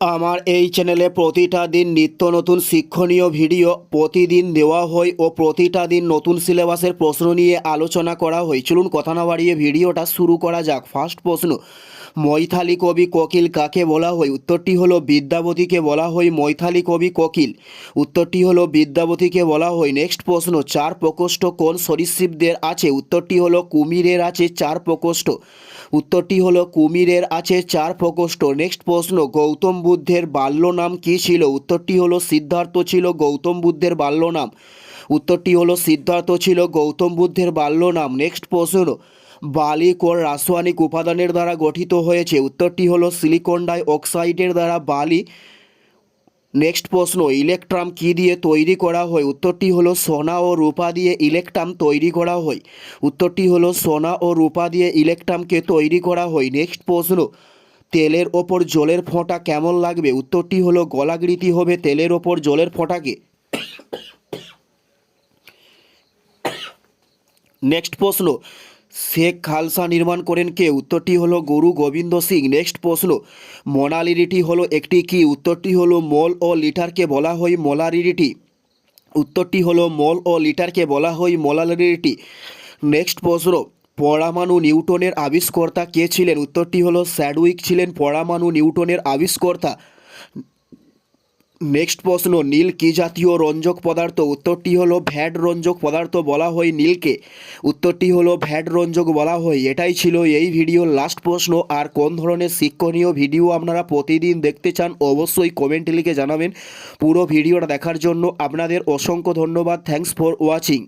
আমার এই চ্যানেলে প্রতিটা দিন নিত্য নতুন শিক্ষণীয় ভিডিও প্রতিদিন দেওয়া হয় ও প্রতিটা দিন নতুন সিলেবাসের প্রশ্ন নিয়ে আলোচনা করা হয়। চলুন কথা না বাড়িয়ে ভিডিওটা শুরু করা যাক। ফার্স্ট প্রশ্ন মৈথালি কবি কোকিল কাকে বলা হয়? উত্তরটি হলো বিদ্যাবতীকে বলা হয় মৈথালি কবি কোকিল। উত্তরটি হলো বিদ্যাবতীকে বলা হয়। নেক্সট প্রশ্ন, চার প্রকোষ্ঠ কোন সরীসৃপদের আছে? উত্তরটি হলো কুমিরের আছে, চার প্রকোষ্ঠ। উত্তরটি হলো কুমিরের আছে, চার প্রকোষ্ঠ। নেক্সট প্রশ্ন, গৌতম বুদ্ধের বাল্য নাম কী ছিল? উত্তরটি হলো সিদ্ধার্থ ছিল গৌতম বুদ্ধের বাল্য নাম। উত্তরটি হলো সিদ্ধার্থ ছিল গৌতম বুদ্ধের বাল্য নাম। নেক্সট প্রশ্ন বালি কোন রাসায়নিক উপাদানের দ্বারা গঠিত হয়েছে। উত্তরটি হলো সিলিকন ডাই অক্সাইডের দ্বারা বালি। নেক্সট প্রশ্ন, ইলেকট্রাম কী দিয়ে তৈরি করা হয়? উত্তরটি হলো সোনা ও রূপা দিয়ে ইলেকট্রাম তৈরি করা হয়। উত্তরটি হলো সোনা ও রূপা দিয়ে ইলেকট্রামকে তৈরি করা হয়। নেক্সট প্রশ্ন, তেলের ওপর জলের ফোঁটা কেমন লাগবে? উত্তরটি হলো গলাকৃতি হবে তেলের ওপর জলের ফোঁটাকে। নেক্সট প্রশ্ন শেখ খালসা নির্মাণ করেন কে? উত্তরটি হলো গুরু গোবিন্দ সিং। নেক্সট প্রশ্ন, মোনালিরিটি হলো একটি কি? উত্তরটি হলো মল ও লিটারকে বলা হয় মোলারিটি উত্তরটি হলো মল ও লিটারকে বলা হয় মোলারিটি নেক্সট প্রশ্ন, পরমাণু নিউটনের আবিষ্কর্তা কে ছিলেন? উত্তরটি হলো স্যাডউইক ছিলেন পরমাণু নিউটনের আবিষ্কর্তা। নেক্সট প্রশ্ন, নীল কি জাতীয় রঞ্জক পদার্থ? উত্তরটি হলো ভ্যাড রঞ্জক পদার্থ বলা হয় নীলকে। উত্তরটি হলো ভ্যাড রঞ্জক বলা হয়। এটাই ছিল এই ভিডিওর লাস্ট প্রশ্ন। আর কোন ধরনের শিক্ষণীয় ভিডিও আপনারা প্রতিদিন দেখতে চান, অবশ্যই কমেন্টে লিখে জানাবেন। পুরো ভিডিওটা দেখার জন্য আপনাদের অসংখ্য ধন্যবাদ। Thanks for watching